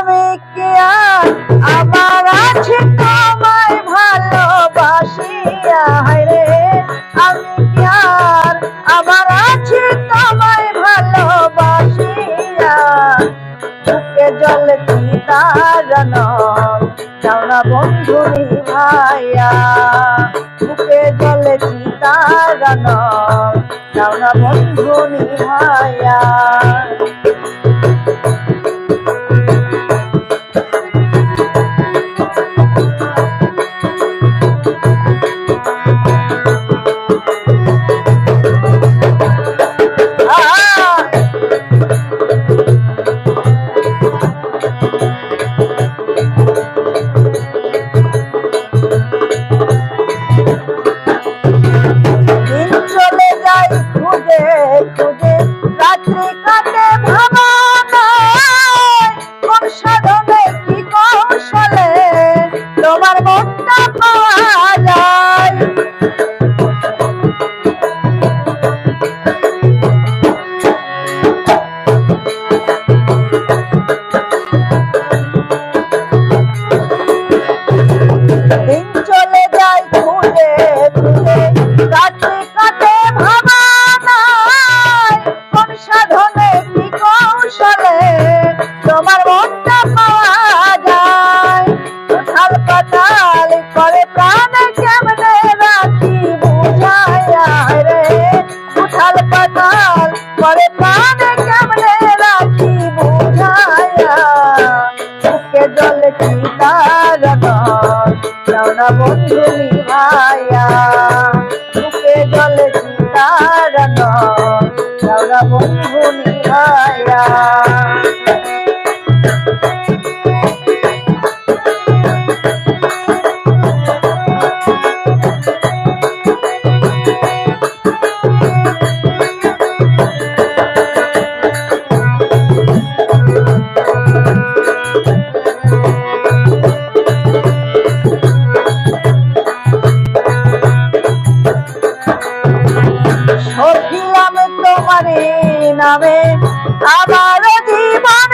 আমি কি আর আমার আছে তোমায় ভালোবাসিয়া। রে, আমি কি আর আমার আছে তোমায় ভালোবাসিয়া? বুকে জল চিতারন যাওনা বন্ধু ভাইয়া। বুকে জল চিতারন যাওনা পাতাল করে কেমনে রাখি বুঝায়া রে। উঠাল পাতাল, করে প্রাণে কেমনে রাখি বুঝায়া বুকে জল কি তারণ যাওনা বন্ধু ভাইয়া বুকে জলে চিতারণ যাওনা বন্ধু ভাইয়া নামে আমার জীবন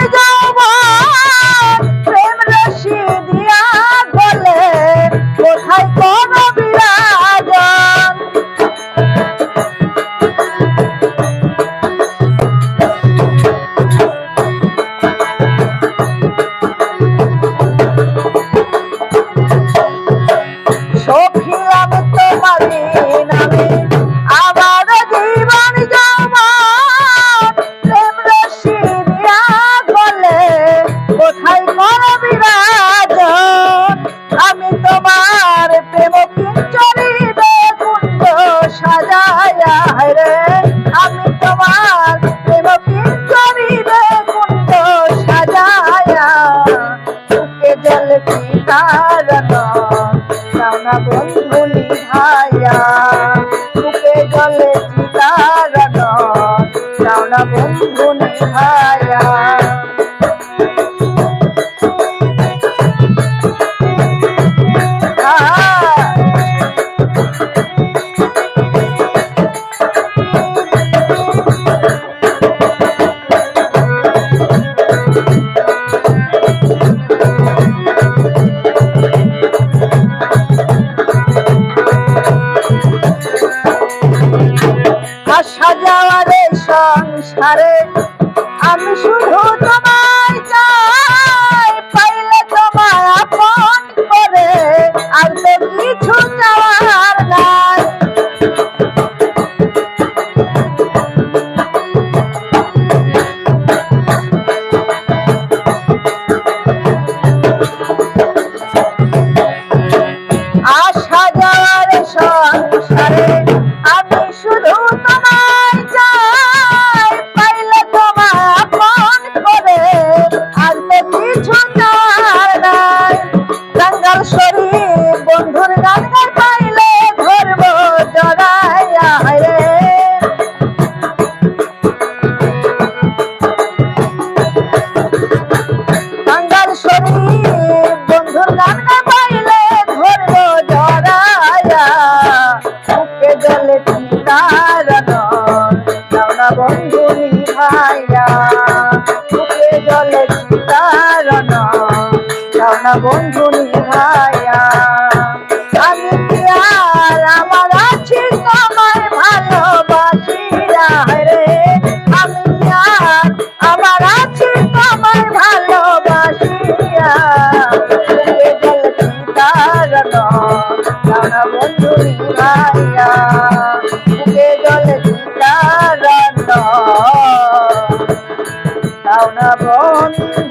সাজায়া রে, আমি তোমার প্রেম কিঞ্চরি কুঞ্জ সাজায়া। বুকে জল কারণ সানা বন্ধু নিভায়া। বুকে জলে চিতারণ সানা বন্ধু নিভায়া। বন্ধু নিভাইয়া আমি কি আর আমার আছি তোমায় ভালোবাসিয়া? রে, আমি কি আর আমার আছি তোমায় ভালোবাসিয়া? বন্ধু নিভাইয়া বুকে জ্বলছি তারণ না বন্ধু